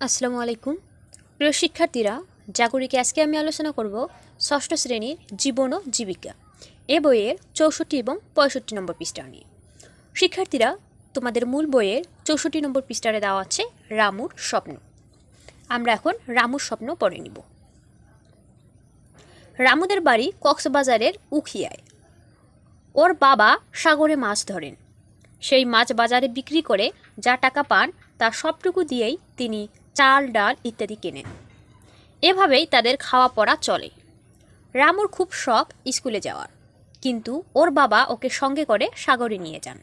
আসসালামু আলাইকুম। প্রিয় শিক্ষার্থীরা, জাগরিকে আজকে আমি আলোচনা করব ষষ্ঠ শ্রেণির জীবন ও জীবিকা এ বইয়ের চৌষট্টি এবং পঁয়ষট্টি নম্বর পৃষ্ঠা নিয়ে। শিক্ষার্থীরা, তোমাদের মূল বইয়ের চৌষট্টি নম্বর পৃষ্ঠারে দেওয়া আছে রামুর স্বপ্ন। আমরা এখন রামুর স্বপ্ন পড়ে নিব। রামুদের বাড়ি কক্সবাজারের উখিয়ায়। ওর বাবা সাগরে মাছ ধরেন। সেই মাছ বাজারে বিক্রি করে যা টাকা পান তার সবটুকু দিয়েই তিনি চাল, ডাল ইত্যাদি কেনে। এভাবেই তাদের খাওয়া পড়া চলে। রামুর খুব শখ স্কুলে যাওয়ার। কিন্তু ওর বাবা ওকে সঙ্গে করে সাগরে নিয়ে যান।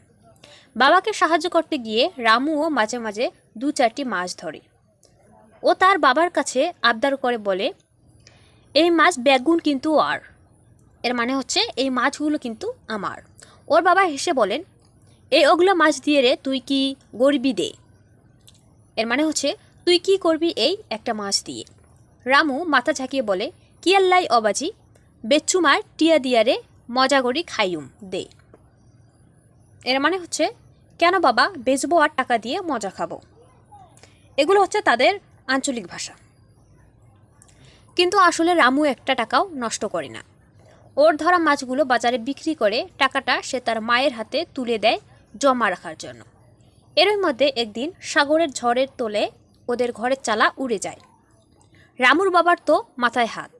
বাবাকে সাহায্য করতে গিয়ে রামুও মাঝে মাঝে দু চারটি মাছ ধরে। ও তার বাবার কাছে আবদার করে বলে, এই মাছ বেগুন কিন্তু আর। এর মানে হচ্ছে এই মাছগুলো কিন্তু আমার। ওর বাবা হেসে বলেন, এই ওগুলো মাছ দিয়ে রে তুই কি গরিবি দে। এর মানে হচ্ছে তুই কি করবি এই একটা মাছ দিয়ে? রামু মাথা ঝাঁকিয়ে বলে, কি আল্লাই অবাজি? বেচুমার টিয়া দিয়ারে মজা করি খাইউম দে। এর মানে হচ্ছে, কেন বাবা, বেচবো আর টাকা দিয়ে মজা খাব? এগুলো হচ্ছে তাদের আঞ্চলিক ভাষা। কিন্তু আসলে রামু একটা টাকাও নষ্ট করে না। ওর ধরা মাছগুলো বাজারে বিক্রি করে টাকাটা সে তার মায়ের হাতে তুলে দেয় জমা রাখার জন্য। এরই মধ্যে একদিন সাগরের ঝড়ের তোলে ওদের ঘরের চালা উড়ে যায়। রামুর বাবার তো মাথায় হাত।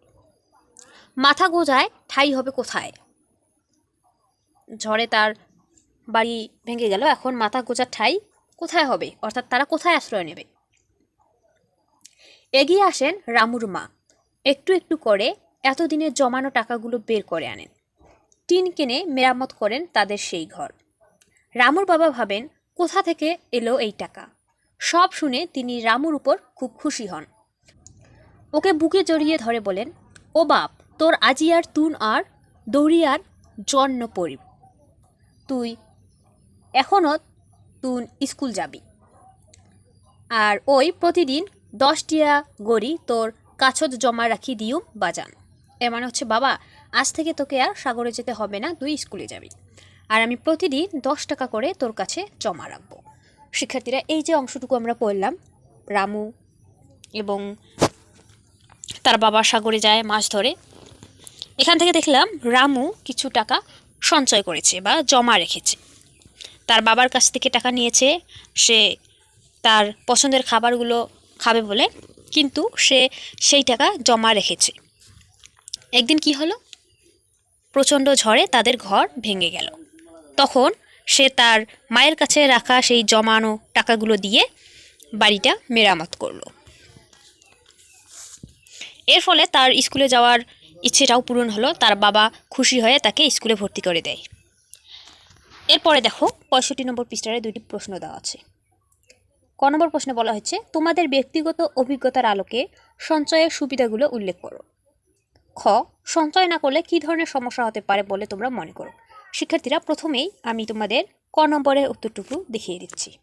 মাথা গোজায় ঠাই হবে কোথায়? ঝড়ে তার বাড়ি ভেঙে গেল, এখন মাথা গোজার ঠাই কোথায় হবে? অর্থাৎ তারা কোথায় আশ্রয় নেবে? এগিয়ে আসেন রামুর মা। একটু একটু করে এতদিনের জমানো টাকাগুলো বের করে আনেন। টিন কিনে মেরামত করেন তাদের সেই ঘর। রামুর বাবা ভাবেন, কোথা থেকে এলো এই টাকা? সব শুনে তিনি রামুর উপর খুব খুশি হন। ওকে বুকে জড়িয়ে ধরে বলেন, ও বাপ, তোর আজি আর তুন আর দৌড়িয়ার জন্ম পড়ি তুই এখনও তুন স্কুল যাবি। আর ওই প্রতিদিন দশটিয়া গড়ি তোর কাছত জমা রাখি দিও বাজান। এর মানে হচ্ছে, বাবা, আজ থেকে তোকে আর সাগরে যেতে হবে না, তুই স্কুলে যাবি। আর আমি প্রতিদিন দশ টাকা করে তোর কাছে জমা রাখব। শিক্ষার্থীরা, এই যে অংশটুকু আমরা পড়লাম, রামু এবং তার বাবা সাগরে যায় মাছ ধরে। এখান থেকে দেখলাম রামু কিছু টাকা সঞ্চয় করেছে বা জমা রেখেছে। তার বাবার কাছ থেকে টাকা নিয়েছে, সে তার পছন্দের খাবারগুলো খাবে বলে, কিন্তু সে সেই টাকা জমা রেখেছে। একদিন কি হলো? প্রচণ্ড ঝড়ে তাদের ঘর ভেঙে গেল। তখন সে তার মায়ের কাছে রাখা সেই জমানো টাকাগুলো দিয়ে বাড়িটা মেরামত করল। এর ফলে তার স্কুলে যাওয়ার ইচ্ছেটাও পূরণ হলো। তার বাবা খুশি হয়ে তাকে স্কুলে ভর্তি করে দেয়। এরপরে দেখো পঁয়ষট্টি নম্বর পৃষ্ঠারে দুইটি প্রশ্ন দেওয়া আছে। ক নম্বর প্রশ্নে বলা হচ্ছে তোমাদের ব্যক্তিগত অভিজ্ঞতার আলোকে সঞ্চয়ের সুবিধাগুলো উল্লেখ করো। খ, সঞ্চয় না করলে কী ধরনের সমস্যা হতে পারে বলে তোমরা মনে করো? শিক্ষার্থীরা প্রথমেই আমি তোমাদের ক নম্বরের উত্তরটুকু দেখিয়ে দিচ্ছি।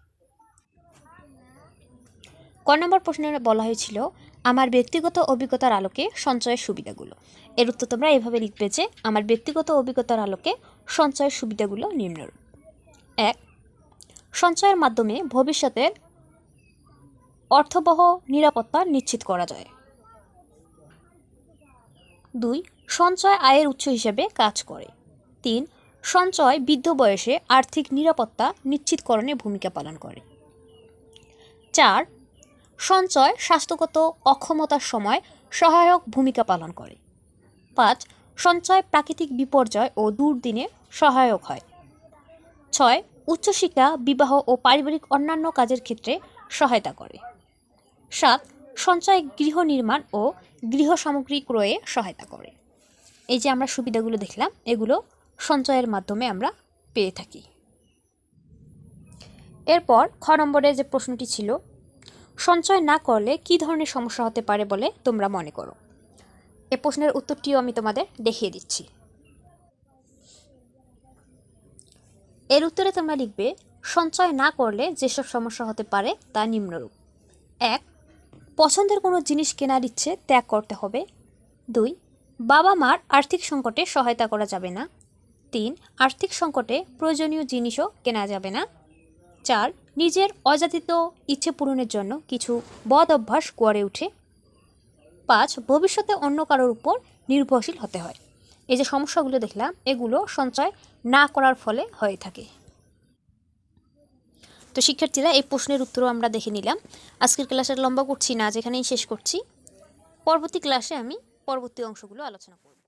ক নম্বর প্রশ্নে বলা হয়েছিল, আমার ব্যক্তিগত অভিজ্ঞতার আলোকে সঞ্চয়ের সুবিধাগুলো। এর উত্তর তোমরা এভাবে লিখবে যে, আমার ব্যক্তিগত অভিজ্ঞতার আলোকে সঞ্চয়ের সুবিধাগুলো নিম্নরূপ। এক, সঞ্চয়ের মাধ্যমে ভবিষ্যতের অর্থবহ নিরাপত্তা নিশ্চিত করা যায়। দুই, সঞ্চয় আয়ের উৎস হিসেবে কাজ করে। তিন সঞ্চয় বৃদ্ধ বয়সে আর্থিক নিরাপত্তা নিশ্চিতকরণে ভূমিকা পালন করে। চার, সঞ্চয় স্বাস্থ্যগত অক্ষমতার সময় সহায়ক ভূমিকা পালন করে। পাঁচ, সঞ্চয় প্রাকৃতিক বিপর্যয় ও দুর্দিনে সহায়ক হয়। ছয়, উচ্চশিক্ষা, বিবাহ ও পারিবারিক অন্যান্য কাজের ক্ষেত্রে সহায়তা করে। সাত, সঞ্চয় গৃহ নির্মাণ ও গৃহ সামগ্রী ক্রয়ে সহায়তা করে। এই যে আমরা সুবিধাগুলো দেখলাম, এগুলো সঞ্চয়ের মাধ্যমে আমরা পেয়ে থাকি। এরপর খ নম্বরে যে প্রশ্নটি ছিল, সঞ্চয় না করলে কী ধরনের সমস্যা হতে পারে বলে তোমরা মনে করো? এ প্রশ্নের উত্তরটিও আমি তোমাদের দেখিয়ে দিচ্ছি। এর উত্তরে তোমরা লিখবে, সঞ্চয় না করলে যেসব সমস্যা হতে পারে তা নিম্নরূপ। এক, পছন্দের কোনো জিনিস কেনার ইচ্ছে ত্যাগ করতে হবে। দুই বাবা মার আর্থিক সংকটে সহায়তা করা যাবে না। তিন আর্থিক সংকটে প্রয়োজনীয় জিনিসও কেনা যাবে না। চার, নিজের অযাচিত ইচ্ছে পূরণের জন্য কিছু বদ অভ্যাস গড়ে ওঠে। পাঁচ, ভবিষ্যতে অন্য কারোর উপর নির্ভরশীল হতে হয়। এই যে সমস্যাগুলো দেখলাম, এগুলো সঞ্চয় না করার ফলে হয়ে থাকে। তো শিক্ষার্থীরা, এই প্রশ্নের উত্তরও আমরা দেখে নিলাম। আজকের ক্লাসের লম্বা করছি না, যেখানেই শেষ করছি। পরবর্তী ক্লাসে আমি পরবর্তী অংশগুলো আলোচনা করব।